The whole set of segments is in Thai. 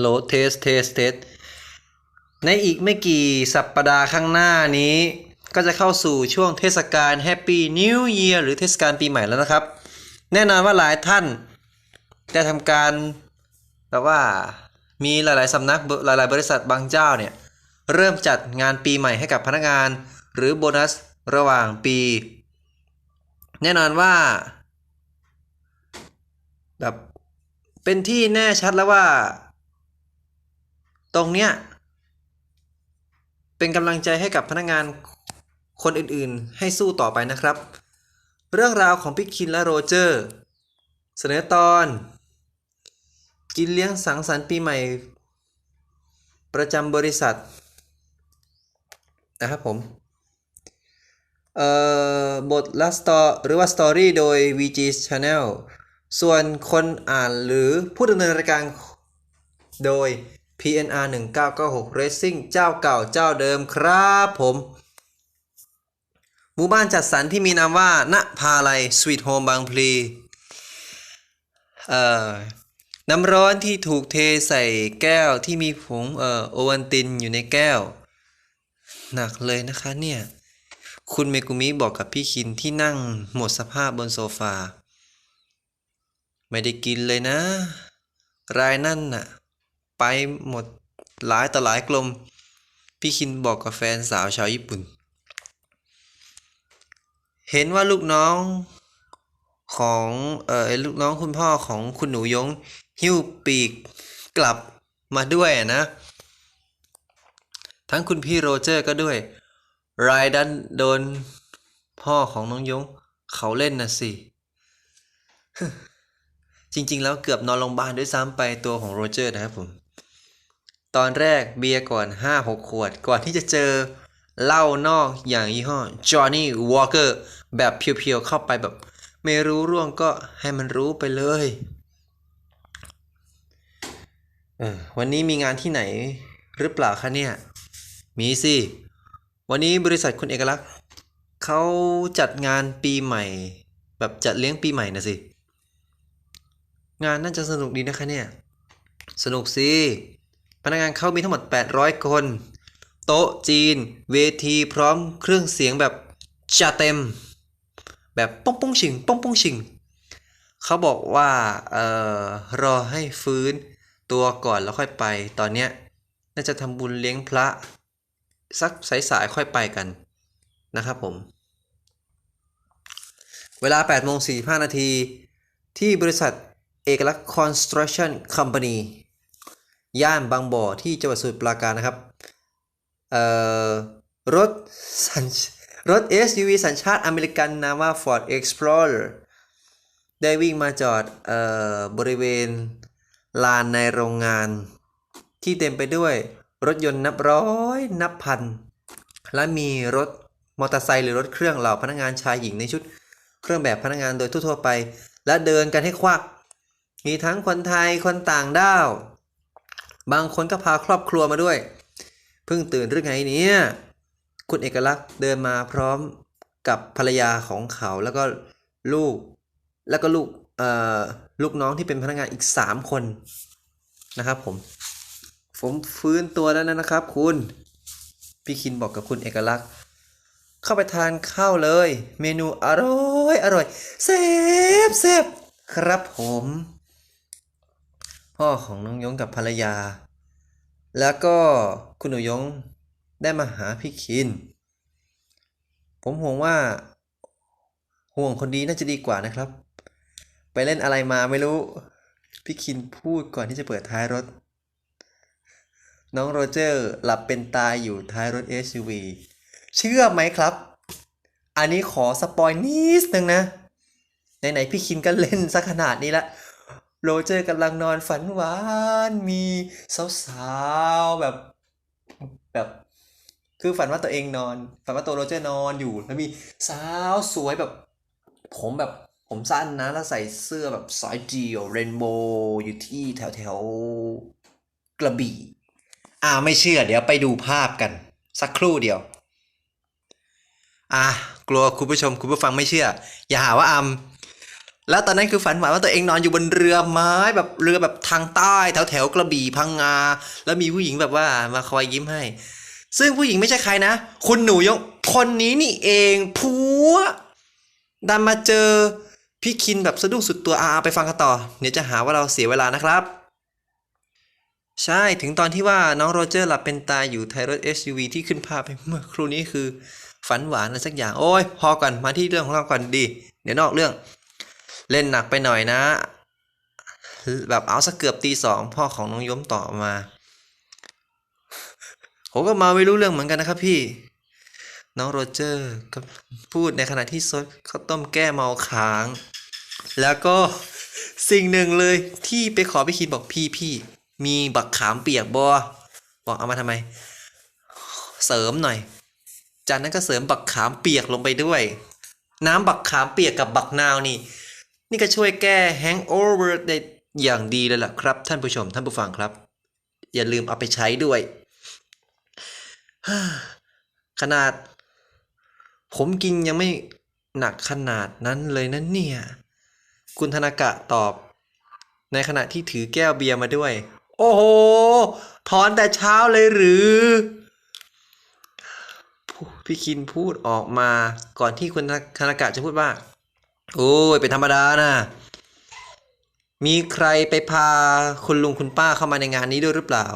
ฮัลโหลเทสเทสเทสในอีกไม่กี่สัปดาห์ข้างหน้านี้ ก็จะเข้าสู่ช่วงเทศกาล Happy New Year หรือเทศกาลปีใหม่แล้วนะครับ แน่นอนว่าหลายท่านได้ทำการแบบว่ามีหลาย ๆสำนักหลาย ๆ บริษัทบางเจ้าเนี่ย เริ่มจัดงานปีใหม่ให้กับพนักงาน หรือโบนัสระหว่างปี แน่นอนว่าแบบเป็นที่แน่ชัดแล้วว่า ตรงเนี้ยเป็นกำลังใจให้กับพนักงานคนอื่นๆ ให้สู้ต่อไปนะครับ เรื่องราวของพี่คินและโรเจอร์ เสนอตอน กินเลี้ยงสังสรรค์ปีใหม่ ประจำบริษัท นะครับผมเอ่อบทละสตอหรือว่าสตอรี่โดย VG Channel ส่วนคนอ่านหรือผู้ดำเนินรายการโดย PNR 1996 Racing เจ้าเก่าเจ้าเดิมครับผมหมู่บ้านจัดสรรที่มีนามว่าณพาลัยสวีทโฮมบางพลีเอ่อน้ำร้อนที่ถูกเทใส่แก้วที่มีผงเอ่อโอวัลตินอยู่ในแก้ว หนักเลยนะคะเนี่ย คุณเมกุมิบอกกับพี่คินที่นั่งหมดสภาพบนโซฟา ไม่ได้กินเลยนะ รายนั่นน่ะ ไปหมดหลายต่อหลายกลม พี่คินบอกกับแฟนสาวชาวญี่ปุ่น เห็นว่าลูกน้องของเออลูกน้องคุณพ่อของคุณหนูยง หิ้วปีกกลับมาด้วยนะ ทั้งคุณพี่โรเจอร์ก็ด้วย รายดันโดนพ่อของน้องยง เขาเล่นนะสิ จริงๆ แล้วเกือบนอนโรงพยาบาลด้วยซ้ำไปตัวของโรเจอร์นะครับผม ตอนแรกเบียร์ก่อน 5-6 ขวด ก่อนที่จะเจอเหล้านอกอย่างยี่ห้อ Johnny Walker แบบเพียวๆเข้าไปแบบ ไม่รู้ร่วงก็ให้มันรู้ไปเลยเออวันนี้มีงานที่ไหนหรือเปล่าคะเนี่ย มีสิ วันนี้บริษัทคุณเอกลักษณ์เขาจัดงานปีใหม่ แบบจัดเลี้ยงปีใหม่นะสิ งานน่าจะสนุกดีนะคะเนี่ย สนุกสิ พนักงานเขามีทั้งหมด 800 คน โต๊ะจีน เวทีพร้อมเครื่องเสียงแบบจัดเต็ม แบบป้องป้องชิงป้องป้องชิงเขาบอกว่าเออรอให้ฟื้นตัวก่อนแล้วค่อยไป ตอนเนี้ยน่าจะทำบุญเลี้ยงพระ สักสายๆค่อยไปกันนะครับผม เวลา8โมง45นาทีที่บริษัทเอกลักษณ์ Construction Company ย่านบางบ่อที่จังหวัดสมุทรปราการนะครับเอ่อรถสัญรถ SUV สัญชาติอเมริกันนามว่า Ford Explorer ได้วิ่งมาจอดเอ่อบริเวณลานในโรงงาน ที่เต็มไปด้วยรถยนต์นับร้อยนับพัน และมีรถมอเตอร์ไซค์หรือรถเครื่องเหล่าพนักงานชายหญิงในชุด เครื่องแบบพนักงานโดยทั่วไป และเดินกันให้ควัก มีทั้งคนไทยคนต่างด้าว บางคนก็พาครอบครัวมาด้วย เพิ่งตื่นหรือไงเนี่ยคุณเอกลักษณ์เดินมาพร้อมกับภรรยาของเขาแล้วก็ลูก แล้วก็ลูกเอ่อลูกน้องที่เป็นพนักงานอีก 3 คนนะครับผม ผมฟื้นตัวแล้วนะครับ คุณพี่คินบอกกับคุณเอกลักษณ์ เข้าไปทานข้าวเลย เมนูอร่อยอร่อยเซฟเซฟครับผม พ่อของน้องยงกับภรรยา แล้วก็คุณหนูยงได้มาหาพี่คิน ผมห่วงว่า ห่วงคนดีน่าจะดีกว่านะครับ ไปเล่นอะไรมาไม่รู้ พี่คินพูดก่อนที่จะเปิดท้ายรถ น้องโรเจอร์หลับเป็นตายอยู่ท้ายรถ SUV เชื่อไหมครับ อันนี้ขอสปอยนิดนึงนะ ไหนๆพี่คินก็เล่นซะขนาดนี้ละ โรเจอร์กำลังนอนฝันหวานมีสาวๆแบบแบบ คือฝันว่าตัวเองนอน ฝันว่าตัวโรเจอร์นอนอยู่ แล้วมีสาวสวยแบบ ผมแบบผมสั้นนะ แล้วใส่เสื้อแบบสายเดียวเรนโบว์อยู่ที่แถวแถวกระบี่ อ่าไม่เชื่อ เดี๋ยวไปดูภาพกัน สักครู่เดียว อะกลัวคุณผู้ชมคุณผู้ฟังไม่เชื่อ อย่าหาว่าอำ แล้วตอนนั้นคือฝันหวานว่าตัวเองนอนอยู่บนเรือไม้แบบเรือแบบทางใต้แถวแถวกระบี่พังงา แล้วมีผู้หญิงแบบว่ามาคอยยิ้มให้ ซึ่งผู้หญิงไม่ใช่ใครนะ คุณหนูยงคนนี้นี่เองผัวดันมาเจอพี่คินแบบสะดุ้งสุดตัวอาไปฟังกันต่อ เดี๋ยวจะหาว่าเราเสียเวลานะครับ ใช่ถึงตอนที่ว่าน้องโรเจอร์หลับเป็นตายอยู่ท้ายรถ SUV ที่ขึ้นภาพไปเมื่อครู่นี้คือฝันหวานอะไรสักอย่างโอ้ยพอก่อนมาที่เรื่องของเราก่อนดี เดี๋ยวนอกเรื่อง เล่นหนักไปหน่อยนะ แบบเอาสักเกือบตีสองพ่อของน้องย้มต่อมา ผมก็มาไม่รู้เรื่องเหมือนกันนะครับพี่ น้องโรเจอร์ก็พูดในขณะที่ซดข้าวต้มแก้เมาค้าง แล้วก็สิ่งหนึ่งเลยที่ไปขอพี่คินบอกพี่พี่มีบักขามเปียกบอบอกเอามาทำไม เสริมหน่อย จากนั้นก็เสริมบักขามเปียกลงไปด้วย น้ำบักขามเปียกกับบักนาวนี่ นี่ก็ช่วยแก้แฮงโอเวอร์ได้อย่างดีเลยล่ะครับ ท่านผู้ชมท่านผู้ฟังครับ อย่าลืมเอาไปใช้ด้วย ขนาด ผมกินยังไม่หนักขนาดนั้นเลยนะเนี่ย คุณธนากะตอบ ในขณะที่ถือแก้วเบียร์มาด้วย โอ้โห ถอนแต่เช้าเลยหรือพี่คินพูดออกมาก่อนที่คุณธนากะจะพูดว่า โอ้ยเป็นธรรมดานะ มีใครไปพาคุณลุงคุณป้าเข้ามาในงานนี้ด้วยหรือเปล่า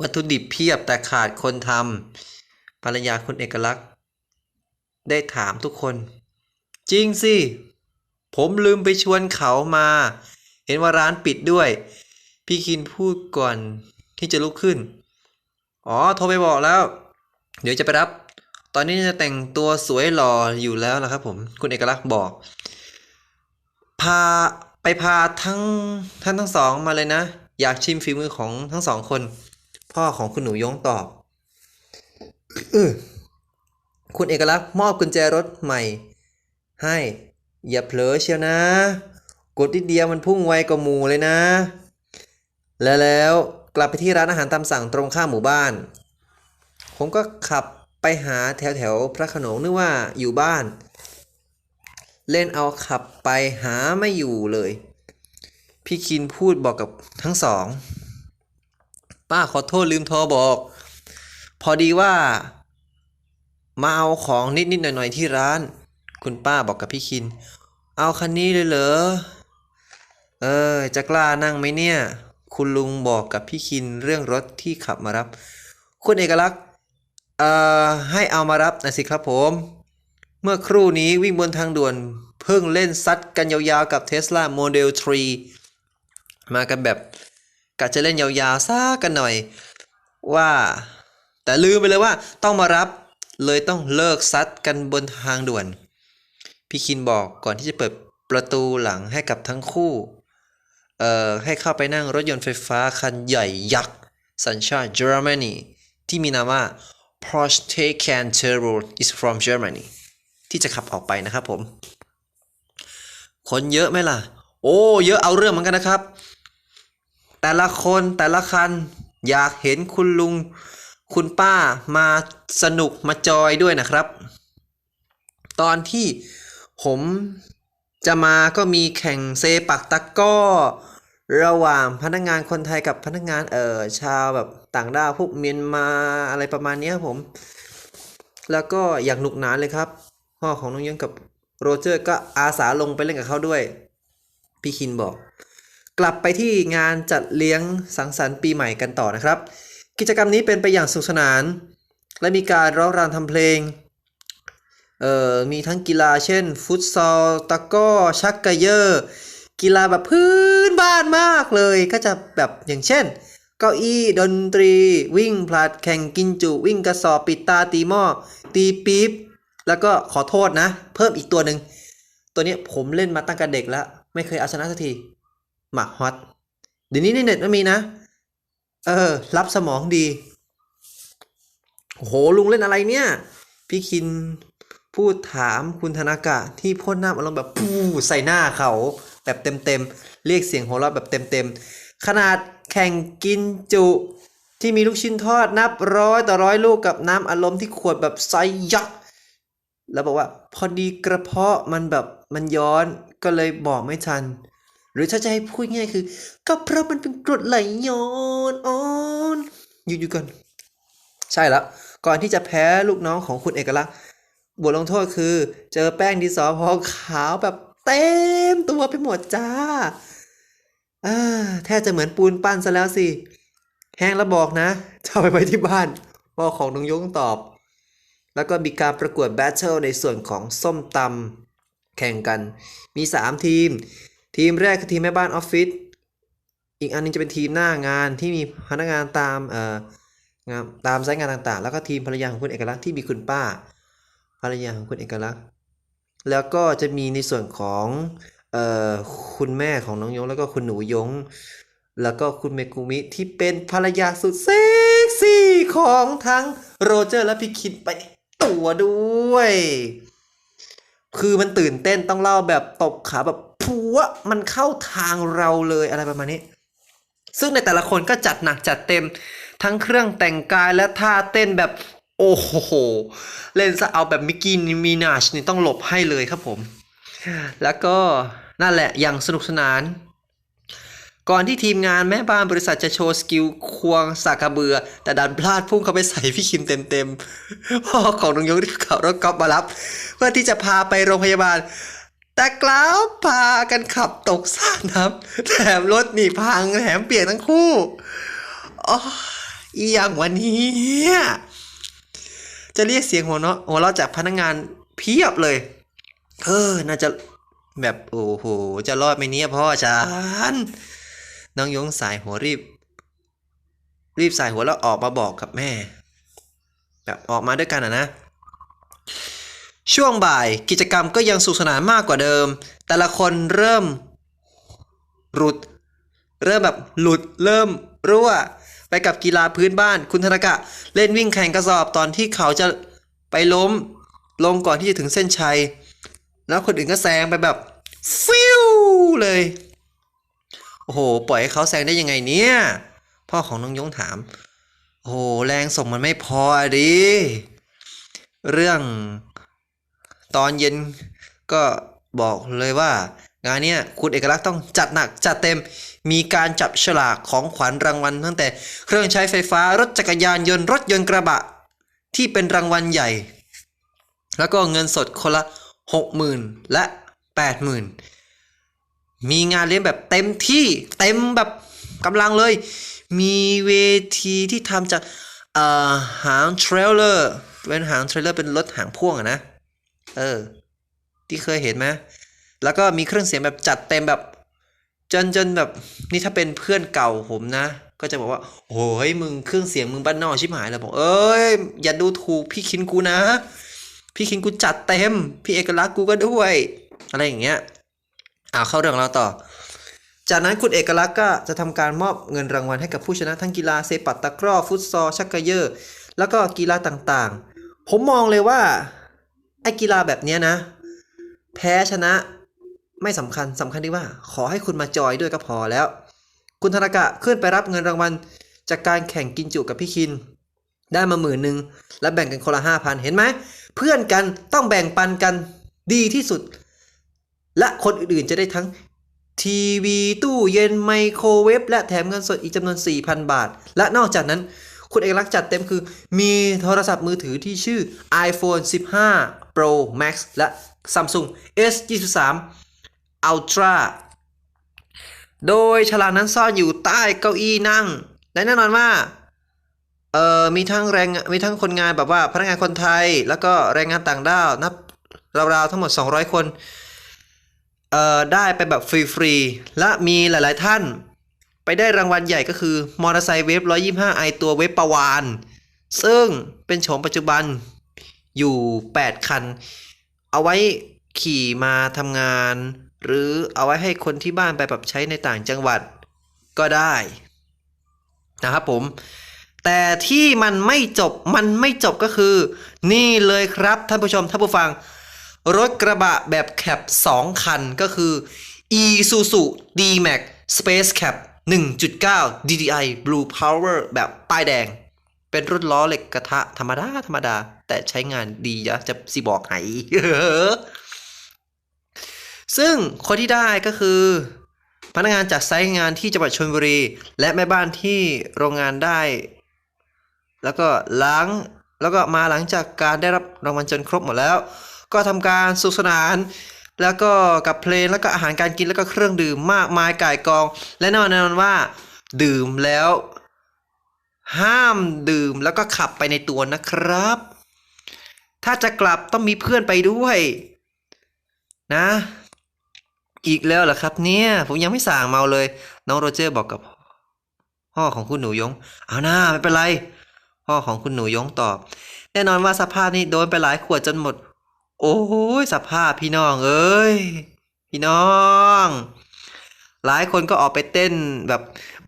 วัตถุดิบเพียบแต่ขาดคนทำภรรยาคุณเอกลักษณ์ ได้ถามทุกคน จริงสิ ผมลืมไปชวนเขามา เห็นว่าร้านปิดด้วย พี่คินพูดก่อนที่จะลุกขึ้น อ๋อ โทรไปบอกแล้ว เดี๋ยวจะไปรับ ตอนนี้จะแต่งตัวสวยหล่ออยู่แล้วนะครับผมคุณเอกลักษณ์บอก พาไปพาทั้งท่านทั้งสองมาเลยนะ อยากชิมฝีมือของทั้งสองคน พ่อของคุณหนูยงตอบอคุณเอกลักษณ์มอบกุญแจรถใหม่ ให้ อย่าเผลอเชียวนะ กดนิดเดียวมันพุ่งไวกว่าหมูเลยนะ แล้วแล้วกลับไปที่ร้านอาหารตามสั่งตรงข้ามหมู่บ้าน ผมก็ขับ ไปหาแถวแถวพระขนงนึกว่าอยู่บ้าน เล่นเอาขับไปหาไม่อยู่เลย พี่คินพูดบอกกับทั้งสอง ป้าขอโทษลืมโทรบอก พอดีว่า มาเอาของนิดๆหน่อยๆที่ร้าน คุณป้าบอกกับพี่คิน เอาคันนี้เลยเหรอ เออ จะกล้านั่งไหมเนี่ย คุณลุงบอกกับพี่คินเรื่องรถที่ขับมารับ คุณเอกลักษณ์ เอ่อให้เอามารับนะสิครับผม เมื่อครู่นี้วิ่งบนทางด่วน เพิ่งเล่นซัดกันยาวๆกับ Tesla Model 3 มากันแบบกะจะเล่นยาวๆซะกันหน่อย ว่า แต่ลืมไปเลยว่าต้องมารับเลยต้องเลิกซัดกันบนทางด่วน พี่คินบอกก่อนที่จะเปิดประตูหลังให้กับทั้งคู่ เอ่อ ให้เข้าไปนั่งรถยนต์ไฟฟ้าคันใหญ่ยักษ์ สัญชาติเยอรมนีที่มีนามว่า Porsche Taycan Turbo is from Germany ที่จะขับออกไปนะครับผม คนเยอะไหมล่ะ โอ้ เยอะเอาเรื่องเหมือนกันนะครับ แต่ละคนแต่ละคัน อยากเห็นคุณลุง คุณป้ามาสนุกมาจอยด้วยนะครับ ตอนที่ผมจะมาก็มีแข่งเซปักตะก้อ ระหว่างพนักงานคนไทยกับพนักงานเออชาวแบบ ต่างด้าวพวกเมียนมาอะไรประมาณนี้ครับผม แล้วก็อย่ากหนุกหนานเลยครับ พ่อของน้องยังกับโรเจอร์ก็อาสาลงไปเล่นกับเขาด้วย พี่คินบอก กลับไปที่งานจัดเลี้ยงสังสรรค์ปีใหม่กันต่อนะครับ กิจกรรมนี้เป็นไปอย่างสนุกสนาน และมีการร้องรำทำเพลงเอ่อมีทั้งกีฬาเช่น ฟุตซอลตะก้อชักกระเยอร์กีฬาแบบพื้นบ้านมากเลยก็จะแบบอย่างเช่น เก้าอี้ดนตรี วิ่งผลัดแข่งกินจุ วิ่งกระสอบปิดตาตีหม้อตีปี๊บแล้วก็ขอโทษนะ เพิ่มอีกตัวหนึ่งตัวนี้ผมเล่นมาตั้งแต่เด็กแล้ว ไม่เคยเอาชนะสักทีหมากฮอตเดี๋ยวนี้ในเน็ตมันมีนะ เออ รับสมองดีโอ้โหลุงเล่นอะไรเนี่ย พี่คินพูดถามคุณธนากะที่พ่นน้ำอารมณ์แบบปูใส่หน้าเขา แบบเต็มๆเรียกเสียงหัวเราะแบบเต็มๆขนาด แข่งกินจุที่มีลูกชิ้นทอดนับร้อยต่อร้อยลูกกับน้ำอารมณ์ที่ขวดแบบไซส์ยักษ์แล้วบอกว่าพอดีกระเพาะมันแบบมันย้อนก็เลยบอกไม่ทัน หรือถ้าจะให้พูดง่ายคือ ก็เพราะมันเป็นกรดไหลย้อนอ่อนอยู่อยู่กัน ใช่แล้ว ก่อนที่จะแพ้ลูกน้องของคุณเอกลักษณ์บทลงโทษคือ เจอแป้งดิสอพอขาวแบบเต็มตัวไปหมดจ้า อ่าแทบจะเหมือนปูนปั้นซะแล้วสิ แห้งแล้วบอกนะจะไปไว้ที่บ้านพ่อของน้องยงตอบ แล้วก็มีการประกวดแบทเทิลในส่วนของส้มตำแข่งกัน มี 3 ทีม ทีมแรกคือทีมแม่บ้านออฟฟิศ อีกอันหนึงจะเป็นทีมหน้างานที่มีพนักงานตามเอ่องานตามสายงานต่างๆ แล้วก็ทีมภรรยาของคุณเอกลักษณ์ที่มีคุณป้า ภรรยาของคุณเอกลักษณ์ แล้วก็จะมีในส่วนของ คุณแม่ของน้องยงแล้วก็คุณหนูยง แล้วก็คุณเมกุมิที่เป็นภรรยาสุดเซ็กซี่ของทั้งโรเจอร์และพี่คิดไปตัวด้วย คือมันตื่นเต้นต้องเล่าแบบตบขาแบบพัวมันเข้าทางเราเลยอะไรประมาณนี้ ซึ่งในแต่ละคนก็จัดหนักจัดเต็มทั้งเครื่องแต่งกายและท่าเต้นแบบโอ้โห เล่นซะเอาแบบมิกกี้มีนาชนี่ต้องหลบให้เลยครับผม แล้วก็นั่นแหละอย่างสนุกสนาน ก่อนที่ทีมงานแม่บ้านบริษัทจะโชว์สกิลควงสากกระเบือ แต่ดันพลาดพุ่งเข้าไปใส่พี่คิมเต็มๆพ่อของน้องยงที่ขับรถกอล์ฟมารับ เพื่อที่จะพาไปโรงพยาบาล แต่กล่าวพากันขับตกสระน้ำแถมรถหนีพังแถมเปียกทั้งคู่อ๋ออีอย่างวันนี้จะเรียกเสียงหัวเราะหัวเราะจากพนักงานเพียบเลย เออ น่าจะแบบโอ้โห จะรอดไหมเนี่ยพ่อฉัน น้องยงสายหัวรีบ รีบสายหัวแล้วออกมาบอกกับแม่ แบบออกมาด้วยกันอะนะ ช่วงบ่ายกิจกรรมก็ยังสุขสนานมากกว่าเดิม แต่ละคนเริ่ม หลุด เริ่มแบบหลุดเริ่มรั่ว ไปกับกีฬาพื้นบ้าน คุณธนกะ เล่นวิ่งแข่งกระสอบตอนที่เขาจะไปล้ม ลงก่อนที่จะถึงเส้นชัย แล้วคนอื่นก็แซงไปแบบฟิวเลย โอ้โห ปล่อยให้เขาแซงได้ยังไงเนี่ย พ่อของน้องยงถาม โอ้โห แรงส่งมันไม่พออะดิ เรื่องตอนเย็นก็บอกเลยว่า งานเนี้ยคุณเอกลักษณ์ต้องจัดหนักจัดเต็ม มีการจับฉลากของขวัญรางวัลตั้งแต่ เครื่องใช้ไฟฟ้ารถจักรยานยนต์รถยนต์กระบะ ที่เป็นรางวัลใหญ่ แล้วก็เงินสดคนละ หกหมื่นและแปดหมื่นมีงานเลี้ยงแบบเต็มที่เต็มแบบกำลังเลย มีเวทีที่ทำจากหางเทรลเลอร์เป็นหางเทรลเลอร์เป็นรถหางพ่วงอะนะ เออ ที่เคยเห็นไหมแล้วก็มีเครื่องเสียงแบบจัดเต็มแบบจนจนแบบนี่ถ้าเป็นเพื่อนเก่าผมนะ ก็จะบอกว่า โอ้ยมึงเครื่องเสียงมึงบ้านนอกชิบหายแล้วบอกเอ้ยอย่าดูถูกพี่คินกูนะ พี่คินกูจัดเต็ม พี่เอกลักษณ์กูก็ด้วย อะไรอย่างเงี้ยอ่าเข้าเรื่องเราต่อ จากนั้นคุณเอกลักษณ์ก็จะทำการมอบเงินรางวัลให้กับผู้ชนะทั้งกีฬาเซปัตตะกร้อฟุตซอลชักเกยอร์แล้วก็กีฬาต่างๆ ผมมองเลยว่าไอ้กีฬาแบบเนี้ยนะ แพ้ชนะไม่สำคัญสำคัญที่ว่า ขอให้คุณมาจอยด้วยก็พอแล้ว คุณธนากะขึ้นไปรับเงินรางวัลจากการแข่งกินจุกับพี่คิน ได้มาหมื่นหนึ่งแล้วแบ่งกันคนละห้าพันเห็นไหม เพื่อนกันต้องแบ่งปันกันดีที่สุด และคนอื่นๆจะได้ทั้งทีวีตู้เย็นไมโครเวฟและแถมเงินสดอีกจำนวน 4,000 บาท และนอกจากนั้น คุณเอกลักษณ์จัดเต็มคือ มีโทรศัพท์มือถือที่ชื่อ iPhone 15 Pro Max และ Samsung S23 Ultra โดยฉลากนั้นซ่อนอยู่ใต้เก้าอี้นั่ง และแน่นอนว่า เอ่อมีทั้งแรงมีทั้งคนงานแบบว่าพนักงานคนไทย แล้วก็แรงงานต่างด้าวนับราวๆทั้งหมด 200 คนเอ่อได้ไปแบบฟรีๆและมีหลายๆท่าน ไปได้รางวัลใหญ่ก็คือมอเตอร์ไซค์เวฟ125ไอตัวเวฟประวานซึ่งเป็นโฉมปัจจุบันอยู่ 8 คัน เอาไว้ขี่มาทำงาน หรือเอาไว้ให้คนที่บ้านไปแบบใช้ในต่างจังหวัดก็ได้นะครับผม แต่ที่มันไม่จบมันไม่จบก็คือ นี่เลยครับท่านผู้ชมท่านผู้ฟัง รถกระบะแบบแคป 2 คันก็คือ Isuzu D-Max Space Cap 1.9 DDI Blue Power แบบป้ายแดง เป็นรถล้อเหล็กกระทะธรรมดา ธรรมดา แต่ใช้งานดีนะจะสิบอกไหนซึ่งคนที่ได้ก็คือ พนักงานจากไซต์งานที่จังหวัดชลบุรี และแม่บ้านที่โรงงานได้ แล้วก็หล้างแล้วก็มาหลังจากการได้รับรางวัลจนครบหมดแล้ว ก็ทำการสุขสนาน แล้วก็กับเพลงแล้วก็อาหารการกินแล้วก็เครื่องดื่มมากมายก่ายกอง และแน่นอนว่า ดื่มแล้ว ห้ามดื่มแล้วก็ขับไปในตัวนะครับ ถ้าจะกลับต้องมีเพื่อนไปด้วย นะ อีกแล้วเหรอครับ เนี่ย ผมยังไม่สั่งเมาเลย น้องโรเจอร์บอกกับพ่อของคุณหนูยง เอาหน้าไม่เป็นไร พ่อของคุณหนูยงตอบ แน่นอนว่าสภาพนี้โดนไปหลายขวดจนหมด โอ้ยสภาพพี่น้องเอ้ย พี่น้อง หลายคนก็ออกไปเต้นแบบ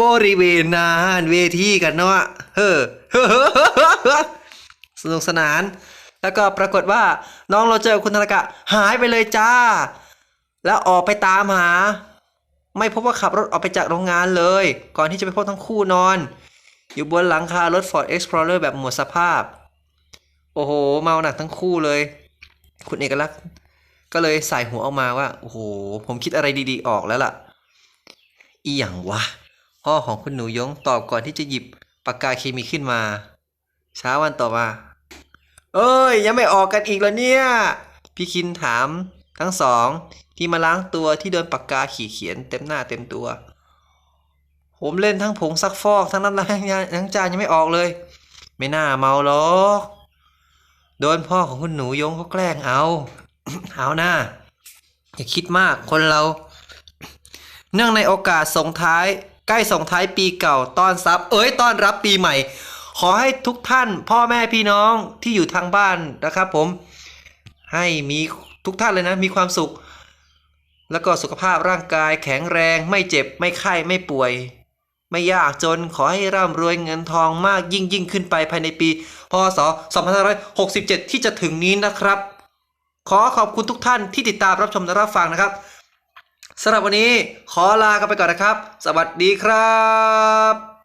บริเวณนานเวทีกันเนาะเฮ้อสนุกสนาน แล้วก็ปรากฏว่าน้องเราเจอคุณธนกะหายไปเลยจ้า แล้วออกไปตามหา ไม่พบว่าขับรถออกไปจากโรงงานเลย ก่อนที่จะไปพบทั้งคู่นอน อยู่บนหลังคารถ Ford Explorer แบบหมดสภาพ โอ้โห เมาหนักทั้งคู่เลย คุณเอกลักษณ์ ก็เลยใส่หัวออกมาว่า โอ้โห ผมคิดอะไรดีๆออกแล้วล่ะ อีหยังวะ พ่อของคุณหนูยงตอบก่อนที่จะหยิบปากกาเคมีขึ้นมาเช้าวันต่อมา เอ้ย ยังไม่ออกกันอีกเหรอเนี่ย พี่คินถามทั้งสองที่มาล้างตัวที่โดนปากกาขีดเขียนเต็มหน้าเต็มตัว ผมเล่นทั้งผงซักฟอกทั้งน้ำล้างล้างจานยังไม่ออกเลย ไม่น่าเมาหรอกโดนพ่อของคุณหนูยงเขาแกล้งเอา เอาหน้าอย่าคิดมากคนเรา เนื่องในโอกาสส่งท้าย ใกล้ส่งท้ายปีเก่าต้อนรับเอ้ยต้อนรับปีใหม่ ขอให้ทุกท่านพ่อแม่พี่น้องที่อยู่ทางบ้านนะครับผม ให้มีทุกท่านเลยนะ มีความสุข แล้วก็สุขภาพร่างกายแข็งแรงไม่เจ็บไม่ไข้ไม่ป่วย ไม่ยากจนขอให้ร่ำรวยเงินทองมากยิ่งยิ่งขึ้นไปภายในปี พศ 2567 ที่จะถึงนี้นะครับ ขอขอบคุณทุกท่านที่ติดตามรับชมและรับฟังนะครับสำหรับวันนี้ขอลากันไปก่อนนะครับ สวัสดีครับ